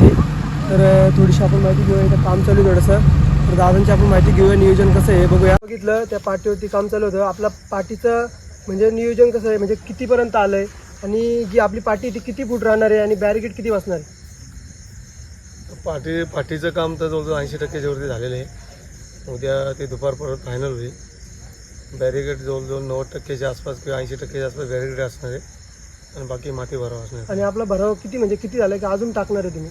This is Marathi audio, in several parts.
पाठीवरती तर थोडीशी आपण माहिती घेऊया इथं काम चालू आहे थोडंसं. तर दादांची आपण माहिती घेऊया नियोजन कसं आहे बघूया. बघितलं त्या पाठीवरती काम चालू होतं. आपल्या पाठीचं म्हणजे नियोजन कसं आहे म्हणजे कितीपर्यंत आलं आहे आणि जी आपली पाठी ती किती फूट राहणार आहे आणि बॅरिकेड किती बसणार? आहे पाठी पाठीचं काम तर जवळजवळ ऐंशी टक्क्याच्या वरती झालेलं आहे. उद्या ते दुपारपर्यंत फायनल होईल. बॅरिकेड जवळजवळ नव्वद टक्क्याच्या आसपास किंवा ऐंशी टक्क्याच्या आसपास बॅरिकेड असणार आहे. आणि बाकी माती भराव असणार आहे. आणि आपला भराव किती म्हणजे किती झालं की अजून टाकणार आहे तुम्ही?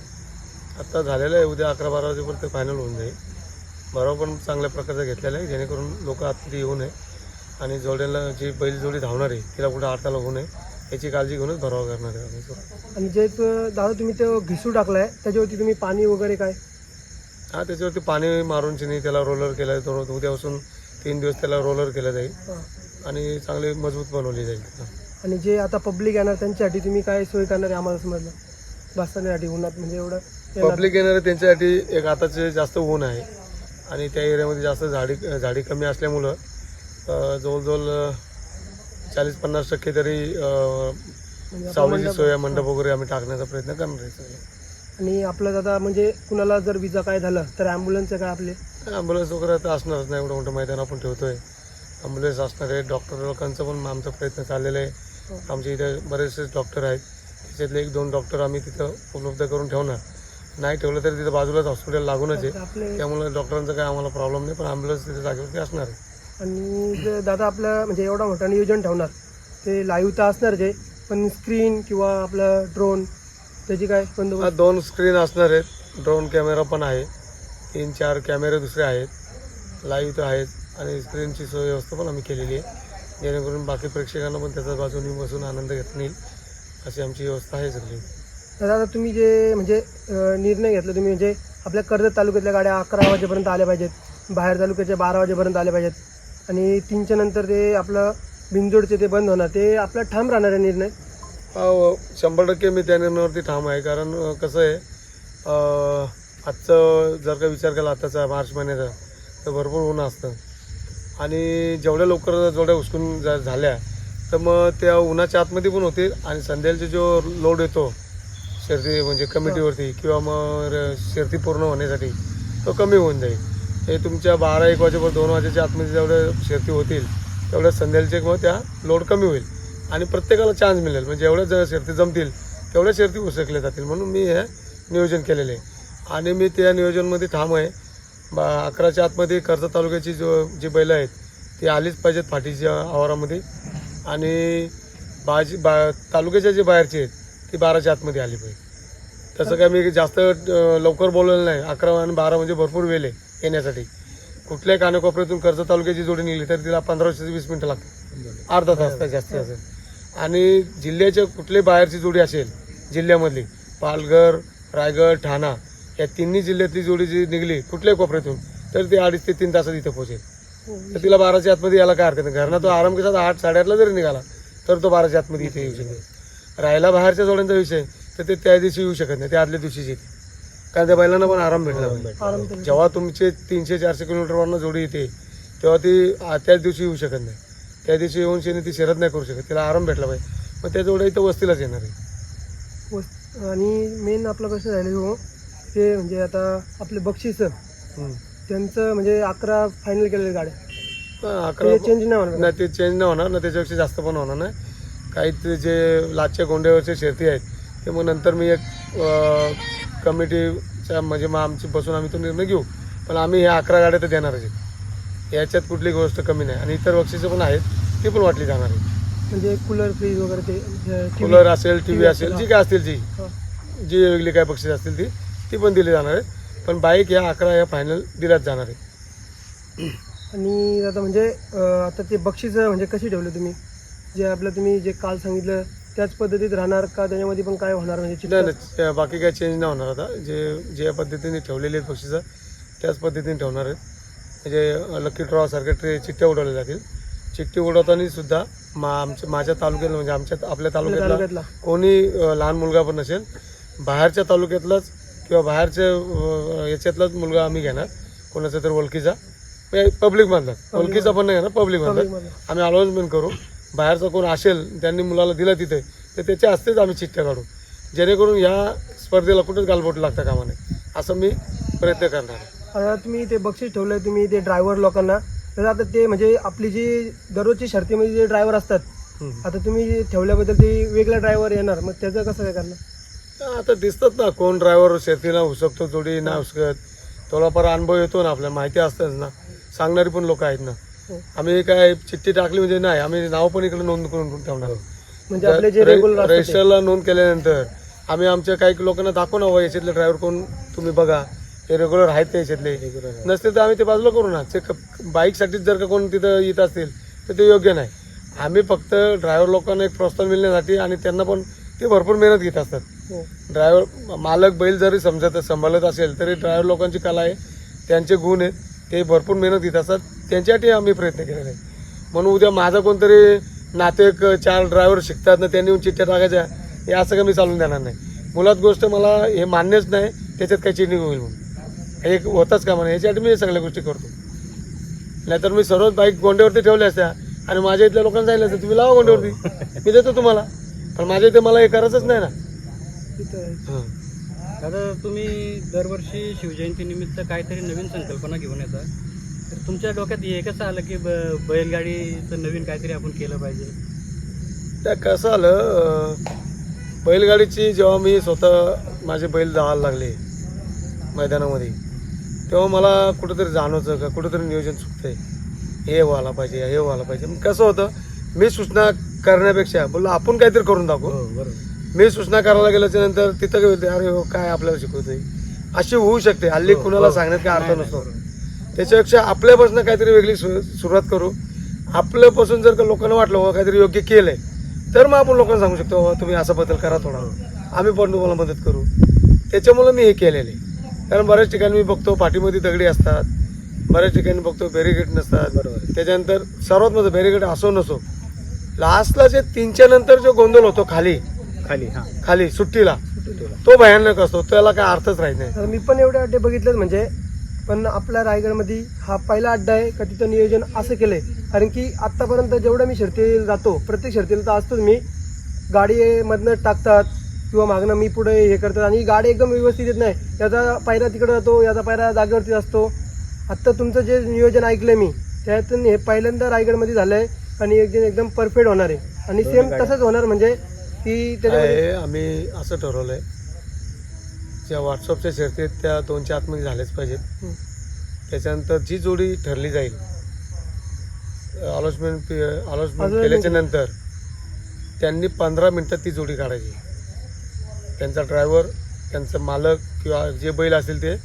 आत्ता झालेलं आहे उद्या अकरा बारा वाजेपर्यंत फायनल होऊन जाईल. भराव पण चांगल्या प्रकारचा घेतलेला आहे जेणेकरून लोक आतमध्ये येऊ नये. आणि जोड्याला जी बैल जोडी धावणार आहे तिला कुठं अडथळा होऊ नये याची काळजी घेऊनच भराव करणार आहे. आणि जे दादा तुम्ही तो घिसू टाकलाय त्याच्यावरती तुम्ही पाणी वगैरे काय? हा त्याच्यावरती पाणी मारून चिनी त्याला रोलर केलं आहे तो उद्यापासून तीन दिवस त्याला रोलर केलं जाईल. आणि चांगली मजबूत बनवली जाईल. आणि जे आता पब्लिक येणार त्यांच्यासाठी तुम्ही काय सोय करणार आहे आम्हाला समजलं? बसण्यासाठी उन्हात म्हणजे एवढं. पब्लिक येणारे त्यांच्यासाठी एक आताचे जास्त ऊन आहे. आणि त्या एरियामध्ये जास्त झाडी झाडी कमी असल्यामुळं जवळजवळ चाळीस पन्नास टक्के तरी म्हणजे सावलीची सोय मंडप वगैरे आम्ही टाकण्याचा प्रयत्न करणार आहे. आणि आपलं दादा म्हणजे कुणाला जर विजा काय झालं तर ॲम्ब्युलन्सचं काय आपले? ॲम्ब्युलन्स वगैरे तर असणारच नाही एवढं मोठं मैदान आपण ठेवतोय. ॲम्ब्युलन्स असणार आहे डॉक्टर लोकांचा पण आमचा प्रयत्न चाललेला आहे. आमच्या इथे बरेचसे डॉक्टर आहेत. त्याच्यातले एक दोन डॉक्टर आम्ही तिथं उपलब्ध करून ठेवणार. नाही ठेवलं तरी तिथं बाजूलाच हॉस्पिटल लागूनच आहे. त्यामुळे डॉक्टरांचा काय आम्हाला प्रॉब्लेम नाही पण ॲम्ब्युलन्स तिथे जागेवरती असणार आहे. आणि जर दादा आपलं म्हणजे एवढा मोठा नियोजन ठेवणार ते लाईव्ह तर असणारच आहे पण स्क्रीन किंवा आपलं ड्रोन त्याची काय बंदोबस्त? दोन स्क्रीन असणार आहेत. ड्रोन कॅमेरा पण आहे. तीन चार कॅमेरे दुसरे आहेत. लाईव्ह तर आहेत. आणि स्क्रीनची सोय व्यवस्था पण आम्ही केलेली आहे. जेणेकरून बाकी प्रेक्षकांना पण त्याचा बाजूनी बसून आनंद घेता येईल. अशी आमची व्यवस्था आहे सगळी. दादा तुम्ही जे म्हणजे निर्णय घेतला तुम्ही म्हणजे आपल्या कर्जत तालुक्यातल्या गाड्या अकरा वाजेपर्यंत आल्या पाहिजेत बाहेर तालुक्याच्या बारा वाजेपर्यंत आल्या पाहिजेत आणि तीनच्या नंतर ते आपलं बिंजोडचे ते बंद होणार ते आपला ठाम राहणार आहे निर्णय? हो, शंभर टक्के मी त्या निर्णयावरती ठाम आहे कारण कसं आहे आजचं जर का विचार केला आताचा मार्च महिन्याचा तर भरपूर ऊन असतं. आणि जेवढ्या लवकर जेवढ्या उचकून झाल्या तर मग त्या उन्हाच्या आतमध्ये पण होतील आणि संध्याकाळचा जो लोड येतो शर्ती म्हणजे कमिटीवरती किंवा मग र- शर्ती पूर्ण होण्यासाठी तो कमी होऊन जाईल. हे तुमच्या बारा एक वाजेपर्यंत दोन वाजेच्या आतमध्ये जेवढ्या शर्ती होतील तेवढ्या संध्याकाळचे मग त्या लोड कमी होईल. आणि प्रत्येकाला चान्स मिळेल. म्हणजे जेवढ्या ज- शर्ती जमतील तेवढ्या शर्ती उसकल्या जातील. म्हणून मी हे नियोजन केलेलं आहे. आणि मी त्या नियोजनमध्ये ठाम आहे. बा अकराच्या आतमध्ये कर्जत तालुक्याची जो जी बैलं आहेत ती आलीच पाहिजेत फाटीच्या आवारामध्ये. आणि बाजी बा तालुक्याच्या जे बाहेरचे आहेत ती बाराच्या आतमध्ये आली पाहिजे तसं काय मी जास्त लवकर बोललेलं नाही. अकरा आणि बारा म्हणजे भरपूर वेळ आहे येण्यासाठी. कुठल्याही कानाकोपऱ्यातून कर्ज तालुक्याची जोडी निघली तर तिला पंधराशे ते वीस मिनटं लागतात. अर्धा तास काय जास्त असेल. आणि जिल्ह्याच्या कुठल्याही बाहेरची जोडी असेल जिल्ह्यामधली पालघर रायगड ठाणा या तिन्ही जिल्ह्यातली जोडी जी निघली कुठल्याही कोपऱ्यातून तर ती अडीच ते तीन तासात इथे पोहोचेल. तर तिला बाराच्या आतमध्ये यायला काय हरकत नाही. घरना तो आराम कसा आठ साडेआठला जरी निघाला तर तो बाराच्या आतमध्ये इथे येऊ शकेल. राहायला बाहेरच्या जोड्यांचा विषय तर ते त्या दिवशी येऊ शकत नाही ते आदल्या दिवशीच येते कारण त्या बैलांना पण आराम भेटला पाहिजे. जेव्हा तुमचे तीनशे चारशे किलोमीटरवरनं जोडी येते तेव्हा ती त्याच दिवशी येऊ शकत नाही. त्या दिवशी येऊन शेने ती शरद नाही करू शकत तिला आराम भेटला पाहिजे. मग त्या जोड्या इथं वस्तीलाच येणार आहे. आणि मेन आपला प्रश्न राहिला हो ते म्हणजे आता आपले बक्षीस. त्यांचं म्हणजे अकरा फायनल केलेल्या गाड्या. अकरा चेंज नाही होणार? नाही ते चेंज नाही होणार ना त्याच्यापेक्षा जास्त पण होणार नाही. काही ते जे लाचच्या गोंड्यावरचे शर्ती आहेत ते मग नंतर मी एक कमिटीच्या म्हणजे मग आमची बसून आम्ही तो निर्णय घेऊ. पण आम्ही ह्या अकरा गाड्या तर देणारच आहेत. याच्यात कुठली गोष्ट कमी नाही. आणि इतर बक्षिसं पण आहेत ती पण वाटली जाणार आहे म्हणजे कूलर फ्रीज वगैरे ते. कूलर असेल टी व्ही असेल जी काय असतील जी. जी वेगळी काय बक्षीस असतील ती ती पण दिली जाणार आहे पण बाईक या अकरा या फायनल दिल्याच जाणार आहे आणि आता म्हणजे आता ते बक्षीस म्हणजे कशी ठेवले तुम्ही? जे आपलं तुम्ही जे काल सांगितलं त्याच पद्धतीत राहणार का? त्याच्यामध्ये पण काय होणार म्हणजे नाही नाही बाकी काही चेंज नाही होणार आता. जे जे पद्धतीने ठेवलेले आहेत बक्षिसं त्याच पद्धतीने ठेवणार आहेत. म्हणजे लकी ड्रॉ सारखे ट्रे चिठ्ठ्या उडवल्या जातील. चिठ्ठी उडवताना सुद्धा मा आमच्या माझ्या तालुक्याला म्हणजे आमच्या आपल्या तालुक्यातला तालुक्यातला. कोणी अ, लहान मुलगा पण नसेल बाहेरच्या तालुक्यातलाच किंवा बाहेरच्या अ, याच्यातलाच मुलगा आम्ही घेणार. कोणाचा तर ओळखीचा. पब्लिकमधला ओळखीचा पण नाही घेणार पब्लिकमधला पब्लिकमध्ये. आम्ही अनाऊन्समेंट करू. बाहेरचा कोण असेल त्यांनी मुलाला दिला तिथे तर त्याच्या हस्तेच आम्ही चिठ्ठ्या काढू जेणेकरून ह्या स्पर्धेला कुठंच गालबोट लागता कामा नये असं मी प्रयत्न करणार आहे आता तुम्ही ते बक्षीस ठेवलंय तुम्ही ते ड्रायव्हर लोकांना तर आता ते म्हणजे आपली जी दररोजची शर्तीमध्ये जे ड्रायव्हर असतात. आता तुम्ही ठेवल्याबद्दल ते वेगळा ड्रायव्हर येणार मग त्याचं कसं काय करणार आता दिसतात ना कोण ड्रायव्हर शेतीला हुसकतो जोडी ना हुसकत थोडाफार अनुभव येतो ना आपल्याला माहिती असतंच ना सांगणारी पण लोक आहेत ना. आम्ही काय चिठ्ठी टाकली म्हणजे नाही आम्ही नाव पण इकडे नोंद करून ठेवणार. म्हणजे आपले जे रेग्युलर. रजिस्टरला नोंद केल्यानंतर आम्ही आमच्या काही लोकांना दाखवू ना बाबा याच्यातले ड्रायव्हर कोण? तुम्ही बघा. हे रेग्युलर आहेत याच्यातले? नसतील तर आम्ही ते बाजूला करू ना. ते बाईकसाठीच जर का कोण तिथं येत असतील तर ते योग्य नाही. आम्ही फक्त ड्रायव्हर लोकांना एक प्रोत्साहन मिळण्यासाठी आणि त्यांना पण ते भरपूर मेहनत घेत असतात. हो. ड्रायव्हर मालक बैल जरी समजत सांभाळत असेल तरी ड्रायव्हर लोकांची कला आहे. त्यांचे गुण आहेत. ते भरपूर मेहनत घेत असतात. त्यांच्यासाठी आम्ही प्रयत्न केलेले आहे म्हणून उद्या माझा कोणतरी नातेक चार ड्रायव्हर शिकतात ना त्यांनी येऊन चिठ्ठ्या टाकायच्या हे असं का मी चालून देणार नाही. मुलात गोष्ट मला हे मान्यच नाही त्याच्यात काही चिडणी होईल म्हणून. हे एक होताच का म्हणा याच्यासाठी मी सगळ्या गोष्टी करतो. नाहीतर मी सर्वच बाईक गोंड्यावरती ठेवल्या असत्या आणि माझ्या इथल्या लोकांना सांगितलं असतं तुम्ही लावा गोंड्यावरती मी देतो तुम्हाला. पण माझ्या इथे मला हे करायचंच नाही ना. हां. दादा तुम्ही दरवर्षी शिवजयंतीनिमित्त काहीतरी नवीन संकल्पना घेऊन येतात तर तुमच्या डोक्यात हे कसं आलं की ब बैलगाडीचं नवीन काहीतरी आपण केलं पाहिजे? त्या कसं आलं बैलगाडीची जेव्हा मी स्वतः माझे बैल धावायला लागले मैदानामध्ये तेव्हा मला कुठंतरी जाणवतं का कुठंतरी नियोजन चुकतंय. हे व्हायला पाहिजे हे व्हायला पाहिजे. मग कसं होतं मी सूचना करण्यापेक्षा बोललो आपण काहीतरी करून दाखवू. बरोबर. मी सूचना करायला गेल्याच्यानंतर तिथं अरे हो, काय आपल्याला शिकवतोय? अशी होऊ शकते. हल्ली कुणाला सांगण्यात काय अर्थ नसतो. त्याच्यापेक्षा आपल्यापासून काहीतरी वेगळी सु- सुरुवात करू. आपल्यापासून जर का लोकांना वाटलं हो काहीतरी योग्य केलंय तर मग आपण लोकांना सांगू शकतो "हो, तुम्ही असा बदल करा थोडा. आम्ही पण तुम्हाला मदत करू. त्याच्यामुळं मी हे केलेलं आहे. कारण बऱ्याच ठिकाणी मी बघतो पाठीमध्ये दगडी असतात. बऱ्याच ठिकाणी बघतो बॅरिगेट नसतात. त्याच्यानंतर सर्वात मोठं बॅरिगेट असो नसो. लास्टला जे तीनच्या नंतर जो गोंधळ होतो खाली. खाली हां. खाली सुट्टीला. तो भयानक असतो. त्याला काय अर्थच राहत नाही. तर मी पण एवढे अड्डे बघितलेत म्हणजे पण आपल्या रायगडमध्ये हा पहिला अड्डा आहे का तिथं नियोजन असं केलंय. कारण की आतापर्यंत जेवढं मी शर्तीला जातो प्रत्येक शर्तीला तर असतोच मी. गाडी मधनं टाकतात किंवा मागणं मी पुढे हे करतात आणि गाडी एकदम व्यवस्थित येत नाही. याचा पायरा तिकडे जातो याचा पायरा जागेवरती असतो. आत्ता तुमचं जे नियोजन ऐकलंय मी त्यातून हे पहिल्यांदा रायगडमध्ये झालंय आणि एकदम एकदम परफेक्ट होणार आहे. आणि सेम तसंच होणार म्हणजे की त्याच्यामध्ये आहे आम्ही असं ठरवलंय. ज्या व्हॉट्सअपच्या शर्ती आहेत त्या दोनच्या आतमध्ये झाल्याच पाहिजेत. त्याच्यानंतर जी जोडी ठरली जाईल अलॉटमेंट अलॉटमेंट केल्याच्यानंतर त्यांनी पंधरा मिनिटात ती जोडी काढायची. त्यांचा ड्रायव्हर त्यांचा मालक किंवा जे बैल असतील ते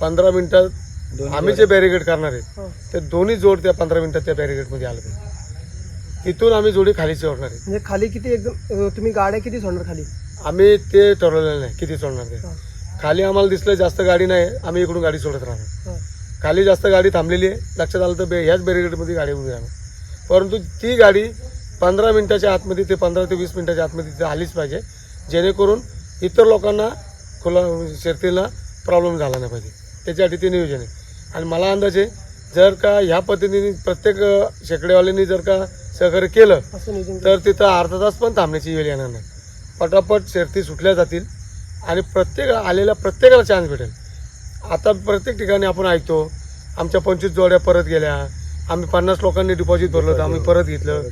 पंधरा मिनिटात आम्ही जे बॅरिगेड करणार आहेत हो. ते दोन्ही जोड त्या पंधरा मिनिटात त्या बॅरिगेडमध्ये आलं पाहिजे. तिथून आम्ही जोडी खाली सोडणार आहे. म्हणजे खाली किती एकदम तुम्ही गाड्या किती सोडणार खाली? आम्ही ते ठरवलेलं नाही किती सोडणार ते. खाली आम्हाला दिसलं जास्त गाडी नाही आम्ही इकडून गाडी सोडत राहणार. हा. खाली जास्त गाडी थांबलेली आहे. लक्षात आलं तर बे ह्याच बॅरिगेडमध्ये गाडी उभी राहणार. परंतु ती गाडी पंधरा मिनिटाच्या आतमध्ये ते पंधरा ते वीस मिनिटाच्या आतमध्ये तिथे आलीच पाहिजे. जेणेकरून इतर लोकांना खुला शर्तीला प्रॉब्लेम झाला नाही पाहिजे. त्याच्यासाठी ते नियोजन आहे. आणि मला अंदाज आहे जर का ह्या पद्धतीने प्रत्येक शेकडेवाल्यांनी जर का सहकार्य केलं तर तिथं अर्धा तास पण थांबण्याची वेळ येणार नाही. पटापट शर्ती सुटल्या जातील. आणि प्रत्येक आलेल्या प्रत्येकाला चान्स भेटेल. आता प्रत्येक ठिकाणी आपण ऐकतो आमच्या पंचवीस जोड्या परत गेल्या आम्ही पन्नास लोकांनी डिपॉझिट भरलं होतं आम्ही परत घेतलं.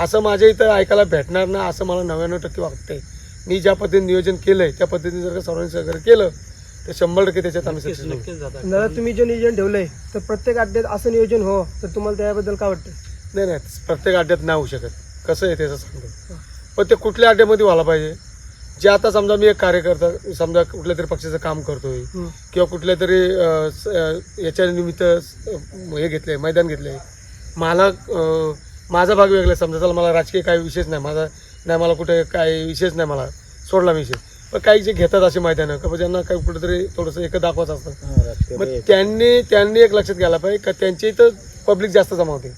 असं माझ्या इथं ऐकायला भेटणार ना असं मला नव्याण्णव टक्के वाटतंय. मी ज्या पद्धतीने नियोजन केलंय त्या पद्धतीने जर का सर्वांनी सहकार्य केलं तर शंभर टक्के त्याच्यात आम्ही सक्सेस दादा तुम्ही जे नियोजन ठेवलंय तर प्रत्येक अड्ड्यात असं नियोजन हो तर तुम्हाला त्याबद्दल काय वाटतं नाही नाही प्रत्येक अड्ड्यात नाही होऊ शकत. कसं आहे त्याचं सांगतो. पण ते कुठल्या अड्ड्यामध्ये व्हायला पाहिजे? जे आता समजा मी एक कार्यकर्ता समजा कुठल्या तरी पक्षाचं काम करतोय. किंवा कुठल्या तरी याच्या निमित्त हे घेतलंय मैदान घेतलंय. मला माझा भाग वेगळा. समजा चला मला राजकीय काही विशेष नाही. माझा नाही मला कुठे काही विशेष नाही मला. सोडला मी विषय पण काही जे घेतात असे मैदानं का ज्यांना काही कुठेतरी थोडंसं एक दाखवायचं असतं. मग त्यांनी त्यांनी एक लक्षात घ्यायला पाहिजे का त्यांच्या इथं पब्लिक जास्त जमा होते.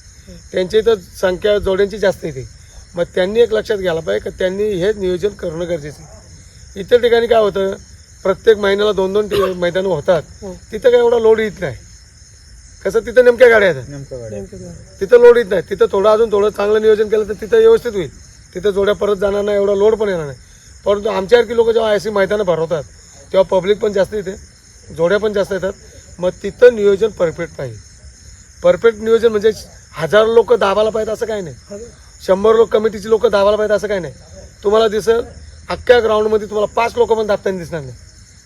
त्यांच्या इथं संख्या जोड्यांची जास्त येते. मग त्यांनी एक लक्षात घ्यायला पाहिजे का त्यांनी हे नियोजन करणं गरजेचं आहे. इतर ठिकाणी काय होतं प्रत्येक महिन्याला दोन दोन मैदानं होतात. हो. तिथं काय एवढा लोड येत नाही. कसं तिथं नेमक्या गाड्या आहेत? तिथं लोड येत नाही. तिथं थोडं अजून थोडं चांगलं नियोजन केलं तर तिथं व्यवस्थित होईल. तिथं जोड्या परत जाणार नाही एवढा लोड पण येणार नाही. परंतु आमच्यासारखी लोक जेव्हा अशी मैदानं भरवतात तेव्हा पब्लिक पण जास्त येते जोड्या पण जास्त येतात. मग तिथं नियोजन परफेक्ट पाहिजे. परफेक्ट नियोजन म्हणजे हजारो लोक दाबायला पाहिजे असं काही नाही. शंभर लोक कमिटीची लोक दाबायला पाहिजे असं काही नाही. तुम्हाला दिसेल अख्ख्या ग्राउंडमध्ये तुम्हाला पाच लोक पण दाबताना दिसणार नाही.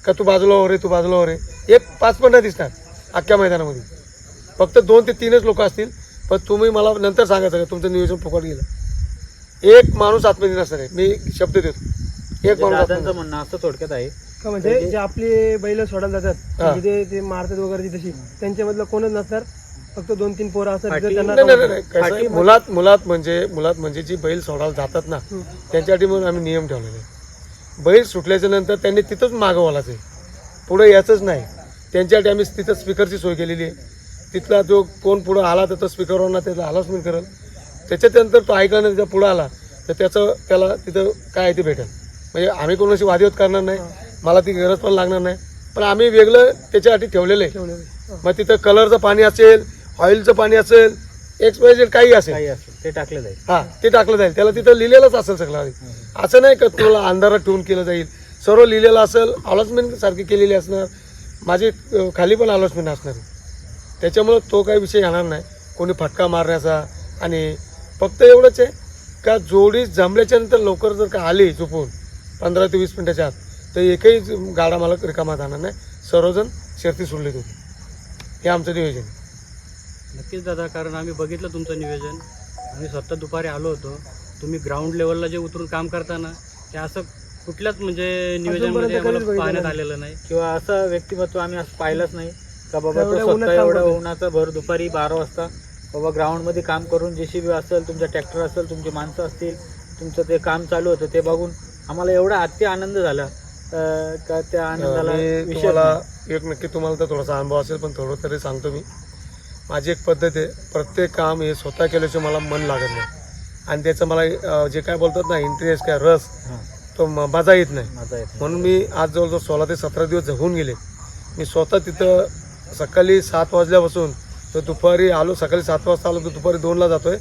का तू बाजूला हो रे तू बाजूला हो रे. एक पाच पण नाही दिसणार अख्ख्या मैदानामध्ये. फक्त दोन ते तीनच लोक असतील. पण तुम्ही मला नंतर सांगायचं का तुमचं नियोजन फुकट गेलं. एक माणूस आतमध्ये नसणार आहे. मी शब्द देतो. एक माणूस दादांचं आतमध्ये म्हणणं असं थोडक्यात आहे. का म्हणजे जे आपले बैल सोडायला जातात. म्हणजे ते- ते मारतात वगैरे ती तशी त्यांच्यामधलं कोणच नसणार. फक्त दोन तीन पोरं असतात पाटील- जे त्यांना नाही, नाही, नाही. कसं आहे, मुलात मुलात म्हणजे मुलात म्हणजे जी बैल सोडायला जातात ना हम्म. त्यांच्यासाठी म्हणून आम्ही नियम ठेवलेले आहे. बैल सुटल्याच्या नंतर त्यांनी तिथंच मागं आहे पुढे यायचंच नाही त्यांच्यासाठी आम्ही तिथं स्पीकरची सोय केलेली आहे तिथला जो कोण पुढं आला तर तो स्पीकरवर ना त्याला अनाउन्समेंट करेल त्याच्यानंतर तो ऐकला नाही त्याच्या पुढं आला तर त्याचं त्याला तिथं काय आहे ते भेटेल म्हणजे आम्ही कोणाशी वादविवाद करणार नाही मला ती गरज पण लागणार नाही पण आम्ही वेगळं त्याच्यासाठी ठेवलेलं आहे ठेवलेले. हा. मग तिथं कलरचं पाणी असेल ऑइलचं पाणी असेल एक्सपायझेड काही असेल. काही असेल ते टाकलं जाईल. हा ते टाकलं जाईल. त्याला तिथं लिहिलेलंच असेल सगळं. आधी. असं नाही का तुला अंधारात ठेवून केलं जाईल. सर्व लिहिलेलं असेल अलॉटमेंट सारखी केलेली असणार. माझी अं, खाली पण अलॉटमेंट असणार. त्याच्यामुळं तो काही विषय येणार नाही. कोणी फटका मारण्याचा आणि फक्त एवढंच आहे का जोडी जमल्याच्या नंतर लवकर जर का आली चुकून पंधरा ते वीस मिनिटाच्या आत तर एकही गाडा मला रिकामा जाणार नाही. सर्वजण शर्ती सोडली होती हे आमचं नियोजन. आहे. नक्कीच दादा कारण आम्ही बघितलं तुमचं नियोजन आम्ही स्वतः दुपारी आलो होतो तुम्ही ग्राउंड लेवलला जे उतरून काम करताना ते असं कुठल्याच म्हणजे नियोजनमध्ये आम्हाला पाहण्यात नाही. आलेलं नाही किंवा असं व्यक्तिमत्व आम्ही असं पाहिलंच नाही का बाबा तो स्वतः एवढं. उन्हाचं भर दुपारी बारा वाजता बाबा ग्राउंडमध्ये काम करून जेसीबी असेल तुमचा ट्रॅक्टर असेल तुमची माणसं असतील तुमचं ते काम चालू होतं ते बघून आम्हाला एवढा अति आनंद झाला का त्या आनंदाला नाही. एक नक्की तुम्हाला तर थोडासा अनुभव असेल पण थोडं तरी सांगतो मी माझी एक पद्धत आहे प्रत्येक काम हे स्वतः केल्याशिवाय मला मन लागत नाही. आणि त्याचं मला जे काय बोलतात ना इंटरेस्ट काय रस तो माझा येत नाही. म्हणून मी आज जवळजवळ सोळा ते सतरा दिवस जगून गेले. मी स्वतः तिथं सकाळी सात वाजल्यापासून तर दुपारी आलो सकाळी सात वाजता आलो तर दुपारी दोनला जातोय.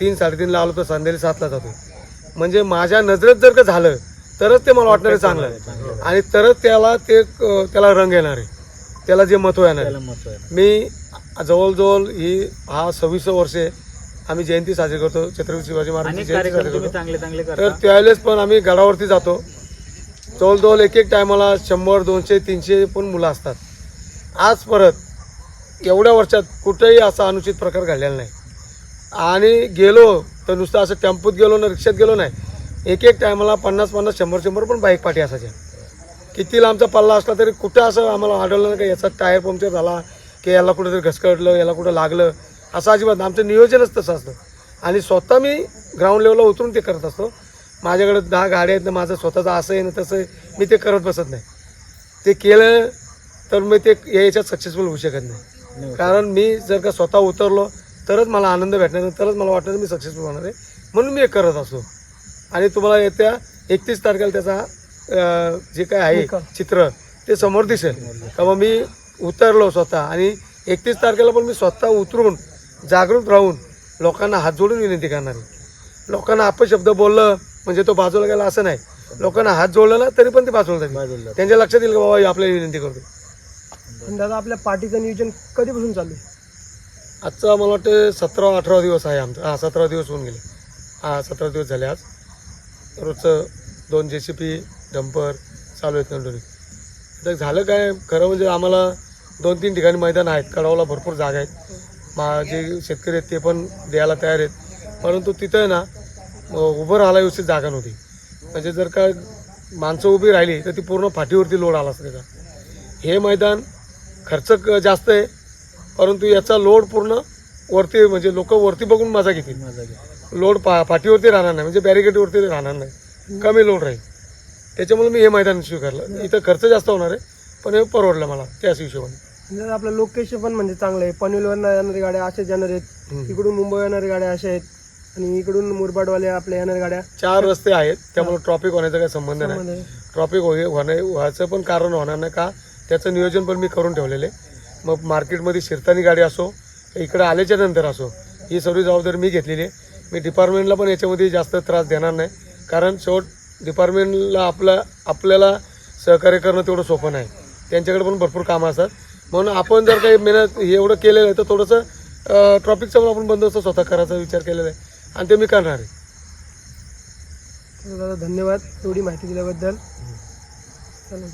तीन साडेतीनला आलो तर संध्याकाळी सातला जातोय. म्हणजे माझ्या नजरेत जर का झालं तरच ते मला वाटणार आहे. चांगलं आहे. आणि तरच त्याला ते त्याला रंग येणार आहे. त्याला जे महत्त्व येणार आहे. आहे. मी जवळजवळ ही हा सव्वीस वर्षे आम्ही जयंती साजरी करतो छत्रपती शिवाजी महाराजांची जयंती साजरी करतो. चांगले चांगले तर त्यावेळेस पण आम्ही गडावरती जातो. जवळजवळ एक एक टायमाला शंभर दोनशे तीनशे पण मुलं असतात. आज परत एवढ्या वर्षात कुठेही असा अनुचित प्रकार घडलेला नाही. आणि गेलो तर नुसतं असं टेम्पोत गेलो ना रिक्षात गेलो नाही. एक एक टायमाला पन्नास पन्नास शंभर शंभर पण बाईक पाठी असायच्या. किती लांबचा पल्ला असला तरी कुठं असं आम्हाला आढळलं नाही का याचा टायर पंक्चर झाला की याला कुठेतरी घसकटलं याला कुठं लागलं असं अजिबात. आमचं नियोजनच तसं असतं. आणि स्वतः मी ग्राउंड लेवलला उतरून ते करत असतो. माझ्याकडे दहा गाड्या आहेत ना माझं स्वतःचं असं आहे ना तसं आहे. मी ते करत बसत नाही. ते केलं तर मी ते याच्यात सक्सेसफुल होऊ शकत नाही. कारण मी जर का स्वतः उतरलो तरच मला आनंद भेटणार तरच मला वाटणार मी सक्सेसफुल होणार आहे. म्हणून मी हे करत असतो. आणि तुम्हाला येत्या एकतीस तारखेला त्याचा जे काय आहे. चित्र ते समोर दिसेल. का मी उतरलो स्वतः. आणि एकतीस तारखेला पण मी स्वतः उतरून जागृत राहून लोकांना हात जोडून विनंती करणार. आहे लोकांना अपशब्द बोललं म्हणजे तो बाजूला गेला असं नाही. लोकांना हात जोडलं ना तरी पण ते बाजूला बाजूला त्यांच्या लक्षात येईल का बाबा आपल्याला विनंती करतो दादा आपल्या पार्टीचं नियोजन कधीपासून चालू आहे? आजचा मला वाटतं सतरा अठरा दिवस आहे आमचा. हा सतरा दिवस होऊन गेले. हा सतरा दिवस झाले आज. रोजचं दोन जे सी पी डंपर चालू आहेत नंडोरी तर झालं काय? खरं म्हणजे आम्हाला दोन तीन ठिकाणी मैदान आहेत कडावला भरपूर जागा आहेत. मा जे शेतकरी आहेत ते पण द्यायला तयार आहेत. परंतु तिथं ना उभं राहायला व्यवस्थित जागा नव्हती. म्हणजे जर का माणसं उभी राहिली तर ती पूर्ण फाटीवरती लोड आला असता त्याचा हे मैदान खर्च क- जास्त आहे परंतु याचा लोड पूर्ण वरती म्हणजे लोक वरती बघून मजा घेतील. मजा. लोड पा पाठीवरती राहणार नाही म्हणजे बॅरिकेडवरती राहणार नाही. कमी लोड राहील. त्याच्यामुळे मी हे मैदान स्वीकारलं. इथं खर्च जास्त होणार आहे पण हे परवडलं मला त्याच हिशोबाने. दादा आपलं लोकेशन पण म्हणजे चांगलं आहे. पनवेलवरनं येणारी गाड्या असेच येणार आहेत. इकडून मुंबई येणाऱ्या गाड्या अशा आहेत. आणि इकडून मुरबाडवाल्या आपल्या येणाऱ्या गाड्या. चार रस्ते आहेत. त्यामुळे ट्रॉफिक होण्याचा काही संबंध नाही. ट्रॉफिक होणे व्हायचं पण कारण होणार नाही का? त्याचं नियोजन पण मी करून ठेवलेलं आहे. मग मार्केटमध्ये शिरतानी गाडी असो इकडे आल्याच्यानंतर असो ही सर्व जबाबदारी मी घेतलेली आहे. मी डिपार्टमेंटला पण याच्यामध्ये जास्त त्रास देणार नाही. कारण शेवट डिपार्टमेंटला आपल्या आपल्याला सहकार्य करणं तेवढं सोपं नाही. त्यांच्याकडे पण भरपूर कामं असतात. म्हणून आपण जर काही मेहनत हे एवढं केलेलं आहे तर थोडंसं ट्रॉफिकचा पण आपण बंदोबस्त स्वतः करायचा विचार केलेला आहे. आणि ते मी करणार आहे. दादा धन्यवाद. एवढी माहिती दिल्याबद्दल. चालेल.